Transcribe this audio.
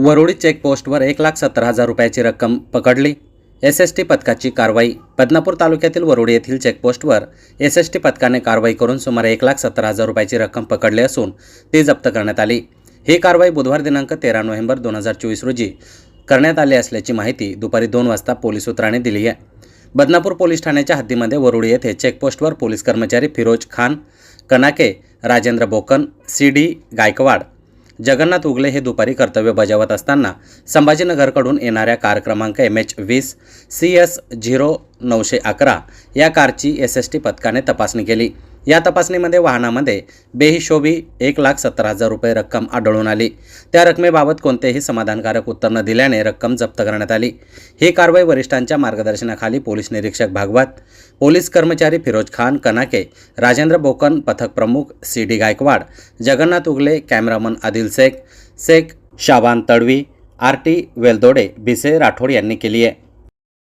वरोडी चेकपोस्टवर एक लाख सत्तर हजार रुपयाची रक्कम पकडली. एस एस टी पथकाची कारवाई. बदनापूर तालुक्यातील वरोडी येथील चेकपोस्टवर एस एस टी पथकाने कारवाई करून सुमारे एक लाख सत्तर हजार रुपयाची रक्कम पकडली असून ती जप्त करण्यात आली. ही कारवाई बुधवार दिनांक तेरा नोव्हेंबर दोन हजार चोवीस रोजी करण्यात आली असल्याची माहिती दुपारी दोन वाजता पोलीस सूत्रांनी दिली आहे. बदनापूर पोलीस ठाण्याच्या हद्दीमध्ये वरुडी येथे चेकपोस्टवर पोलीस कर्मचारी फिरोज खान कनाके राजेंद्र बोकन सी डी गायकवाड जगन्नाथ उगले हे दुपारी कर्तव्य बजावत असताना संभाजीनगरकडून येणाऱ्या कार क्रमांक एम एच वीस सी एस झिरो नऊशे अकरा या कारची एस एस टी पथकाने तपासणी केली. या तपासणीमध्ये वाहनामध्ये बेहिशोबी एक लाख सत्तर हजार रुपये रक्कम आढळून आली. त्या रकमेबाबत कोणतेही समाधानकारक उत्तर न दिल्याने रक्कम जप्त करण्यात आली. ही कारवाई वरिष्ठांच्या मार्गदर्शनाखाली पोलीस निरीक्षक भागवत पोलीस कर्मचारी फिरोज खान कनाके राजेंद्र बोकन पथक प्रमुख C D Gaikwad Jagannath Ugle cameraman Adil Shaikh Shaikh Shaban Tadvi R T Veldode Bhise Rathod यांनी केली आहे.